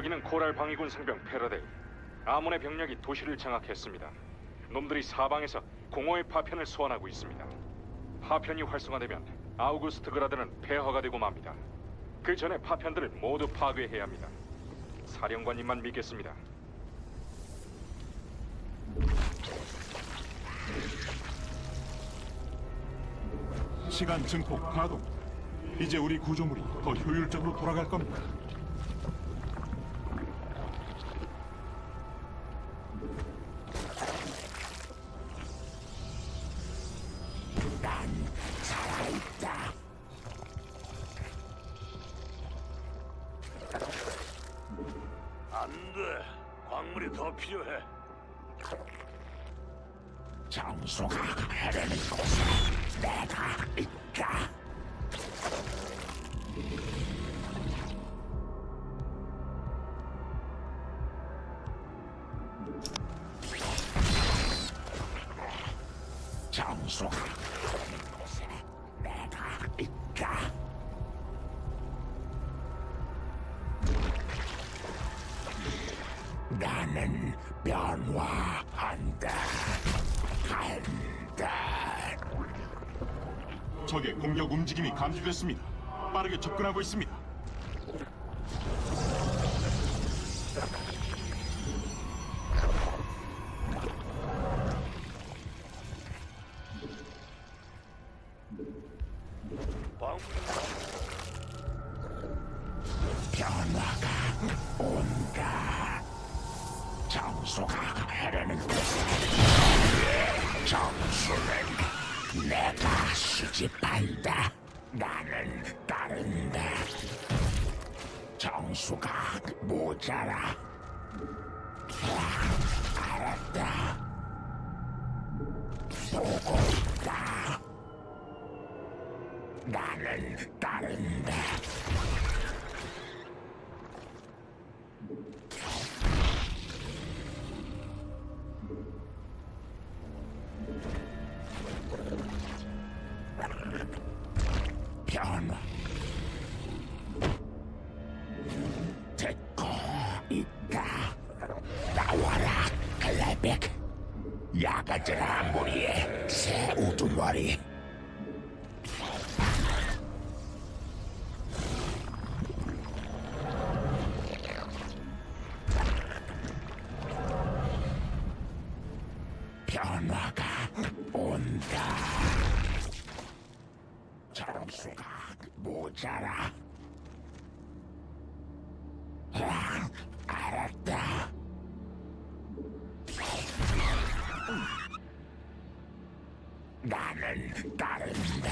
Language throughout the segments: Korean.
여기는 코랄 방위군 상병 패러데이. 아몬의 병력이 도시를 장악했습니다. 놈들이 사방에서 공허의 파편을 소환하고 있습니다. 파편이 활성화되면 아우구스트 그라드는 폐허가 되고 맙니다. 그 전에 파편들을 모두 파괴해야 합니다. 사령관님만 믿겠습니다. 시간 증폭 가동. 이제 우리 구조물이 더 효율적으로 돌아갈 겁니다. 정수가 흐르는 곳에 내가 있다. 적의 공격 움직임이 감지됐습니다. 빠르게 접근하고 있습니다. 수집한다. 나는 따른다. 정수가 모자라. 아, 알았다. 보고 있다. 나는 따른다. 야가즈라 무리의 새 우두머리 나는 따른다.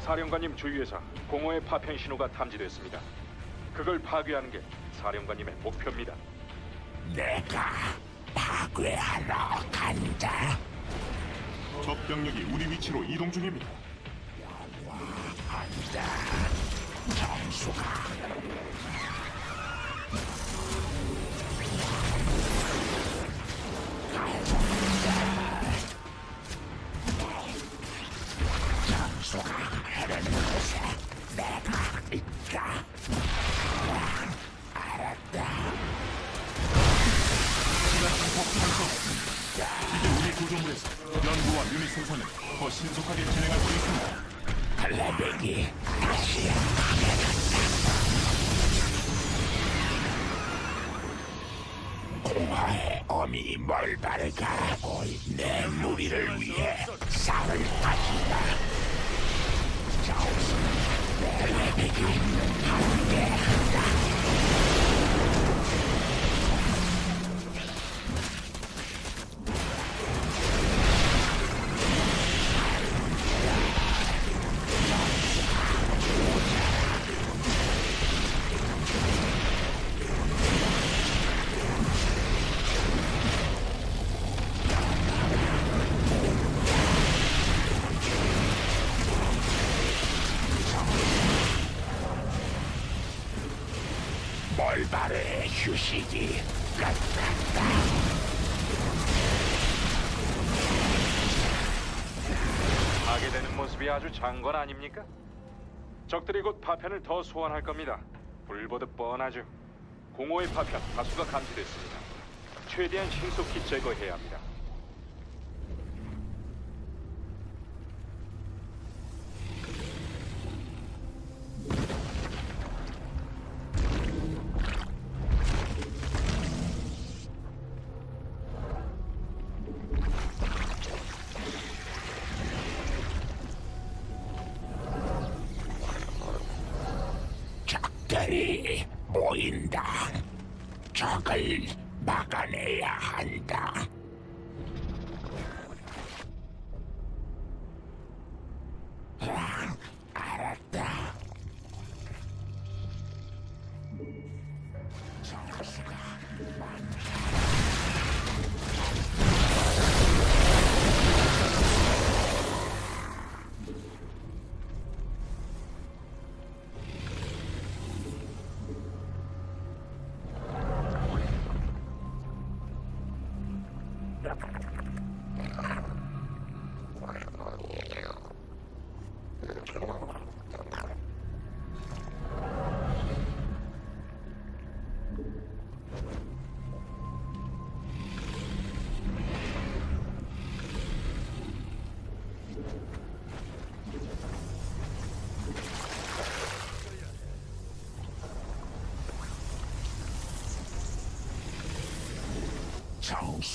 사령관님 주위에서 공허의 파편 신호가 탐지됐습니다. 그걸 파괴하는 게 사령관님의 목표입니다. 내가 파괴하러 간다. 적 병력이 우리 위치로 이동 중입니다. 한다. 정수가 공화의 어미 멀바를 가고 내 무리를 위해 쌀을 가진다. 자우스 클레백이 함께한다. 멀바르 휴식이 끝났다. 모습이 아주 장관 아닙니까? 적들이 곧 파편을 더 소환할 겁니다. 불보듯 뻔하죠. 공허의 파편 다수가 감지됐습니다. 최대한 신속히 제거해야 합니다. 한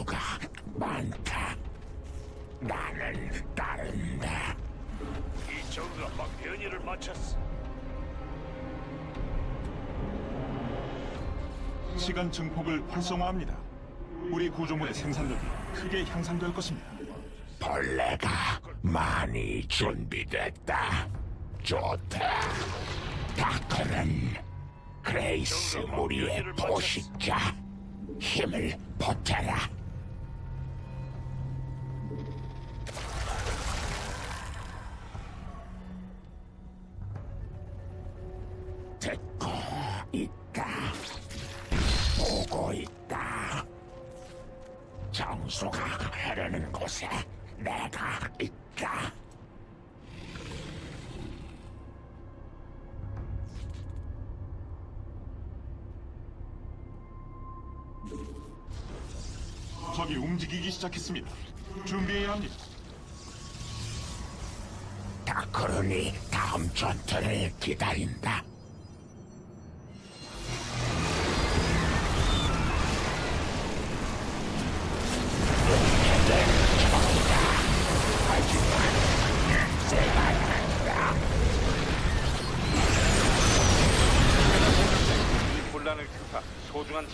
수가 많다. 나는 따른다. 이 저그가 막 변이를 마쳤어. 시간 증폭을 활성화합니다. 우리 구조물의 생산력이 크게 향상될 것입니다. 벌레가 많이 준비됐다. 좋다. 다크는 그레이스 무리의 포식자. 힘을 보태라. 있다. 보고 있다. 정수가 흐르는 곳에 내가 있다. 적이 움직이기 시작했습니다. 준비해야 합니다. 다크룬이 다음 전투를 기다린다.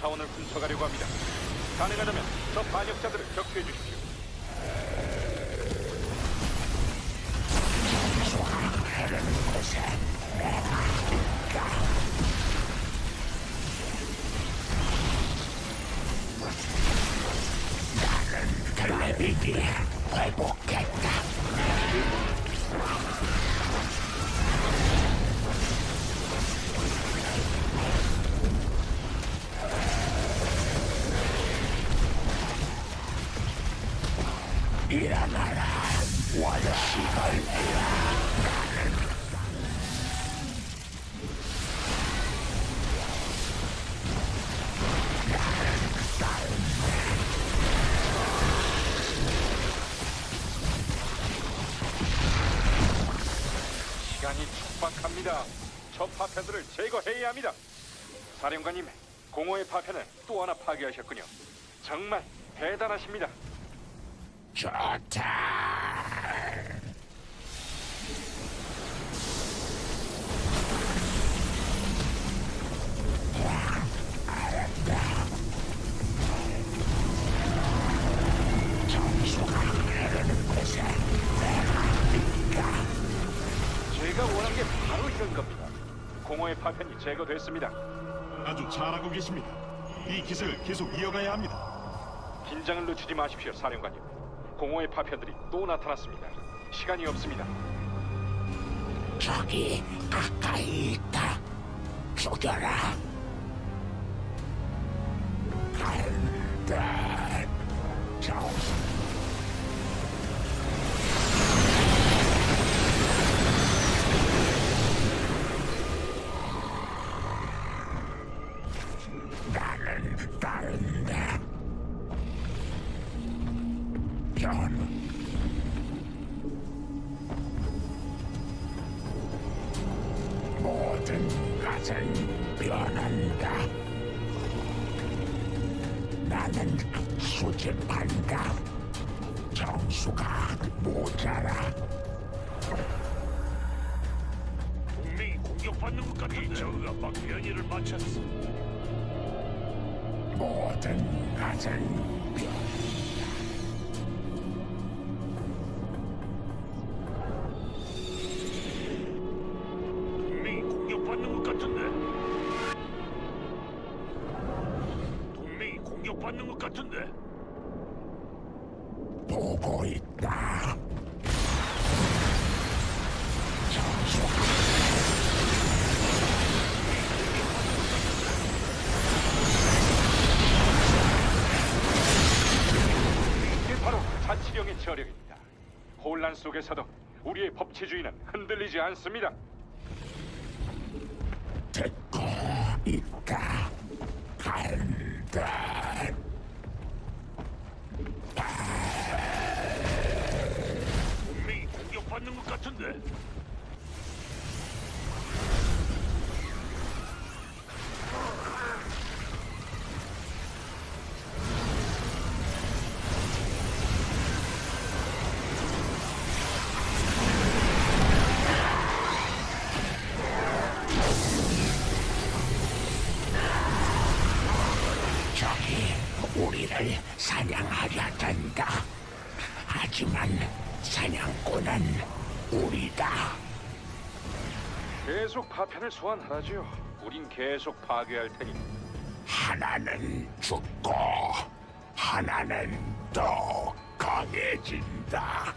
자원을 훔쳐가려고 합니다. 가능하다면 저 반역자들을 격추해 주십시오. 글래빅이 회복했다. 시간이 촉박합니다. 저 파편들을 제거해야 합니다. 사령관님, 공허의 파편을 또 하나 파괴하셨군요. 정말 대단하십니다. 좋다. 공허의 파편이 제거됐습니다. 아주 잘하고 계십니다. 이 기세를 계속 이어가야 합니다. 긴장을 늦추지 마십시오, 사령관님. 공허의 파편들이 또 나타났습니다. 시간이 없습니다. 저기 가까이 있다. 죽여라. 간다. 것은 변한다. 나는 수집한다. 정수가 모자라. 동맹이 공격받는 것 같은데 저그가 막 변이를 마쳤어. 모든 것은 변. 저력입니다. 혼란 속에서도 우리의 법치주의는 흔들리지 않습니다. 듣고 있다. 간다. 동맹이 공격받는 것 같은데. 파편을 소환하라지요. 우린 계속 파괴할 테니 하나는 죽고 하나는 더 강해진다.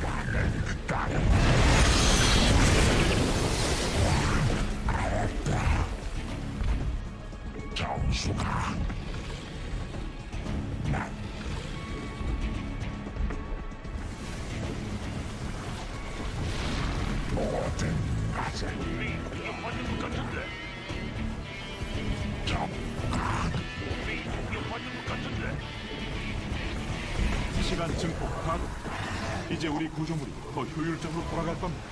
나는 다른 알았다. 정수가 시간 증폭 가동. 이제 우리 구조물이 더 효율적으로 돌아갈 겁니다.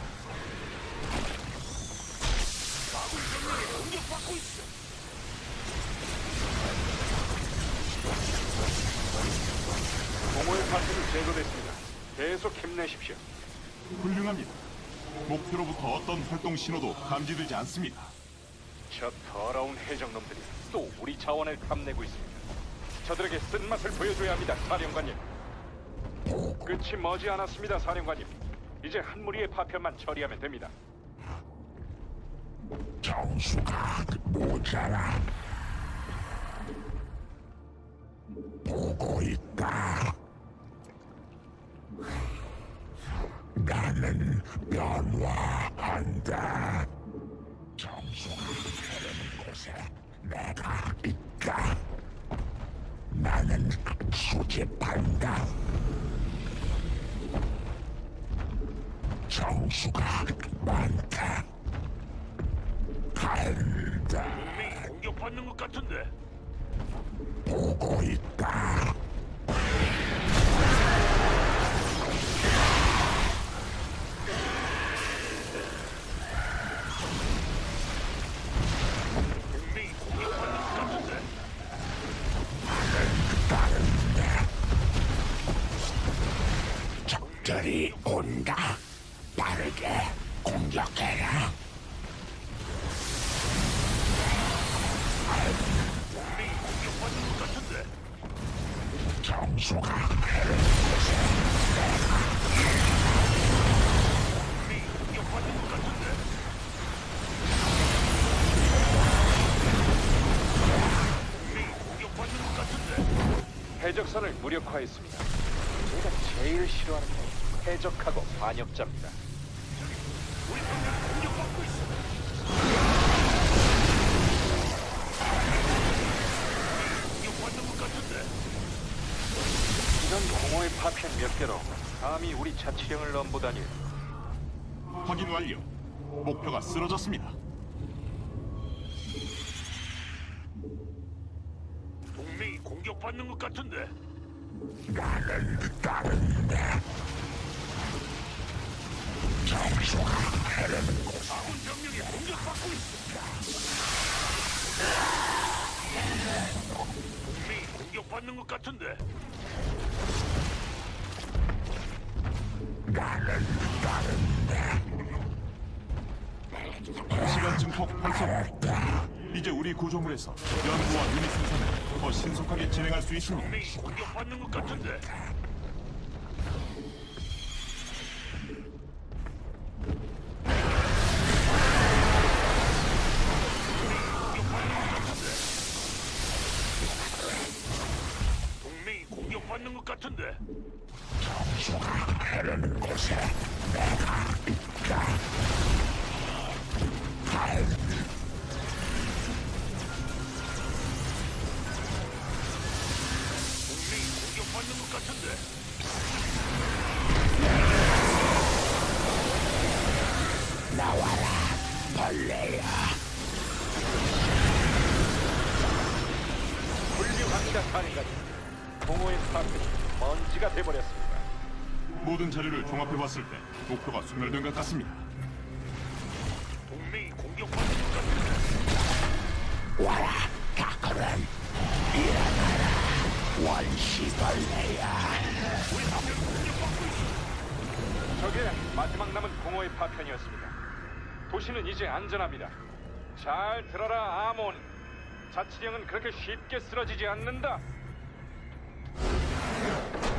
공격받고 있어. 공허의 파편이 제거됐습니다. 계속 힘내십시오. 훌륭합니다. 목표로부터 어떤 활동 신호도 감지되지 않습니다. 저 더러운 해적놈들이 또 우리 자원을 탐내고 있습니다. 저들에게 쓴맛을 보여줘야 합니다, 사령관님. 끝이 머지 않았습니다, 사령관님. 이제 한 무리의 파편만 처리하면 됩니다. 정수가 모자라. 보고 있다. 나는 변화한다. 정수가 흐르는 곳에 내가 있다. 나는 수집한다. 정수가 많다. 간다. 동맹이 공격받는 것 같은데. 보고 있다. 동맹이 공격받는 것 같은데. 따른다. 적들이 온다. 빠르게 공격해라. 정수가. 해적선을 무력화했습니다. 제가 제일 싫어하는 게 해적하고 반역자입니다. 우리 병력 공격받고 있어. 공격받는 것 같은데. 이런 공허의 파편 몇 개로 감히 우리 자치령을 넘보다니 확인 완료. 목표가 쓰러졌습니다. 동맹이 공격받는 것 같은데. 나는 나는 아군 병력이 공격받고 있어. 공격받는 것 같은데. 나는 따른다. 시간 증폭 활성. 이제 우리 구조물에서 연구와 유닛 생산을 더 신속하게 진행할 수. 동맹이 공격받는 것 같은데. 받는 것 같은데. 정수가 흐르는 곳에 내가 있다. 공허의 파편이 먼지가 돼버렸습니다. 모든 자료를 종합해봤을 때 목표가 소멸된 것 같습니다. 동맹이 공격받는 것 같은데. 와라 다크는 일어나라 원시벌레야. 저게 마지막 남은 공허의 파편이었습니다. 도시는 이제 안전합니다. 잘 들어라, 아몬. 자치령은 그렇게 쉽게 쓰러지지 않는다. ありがとう。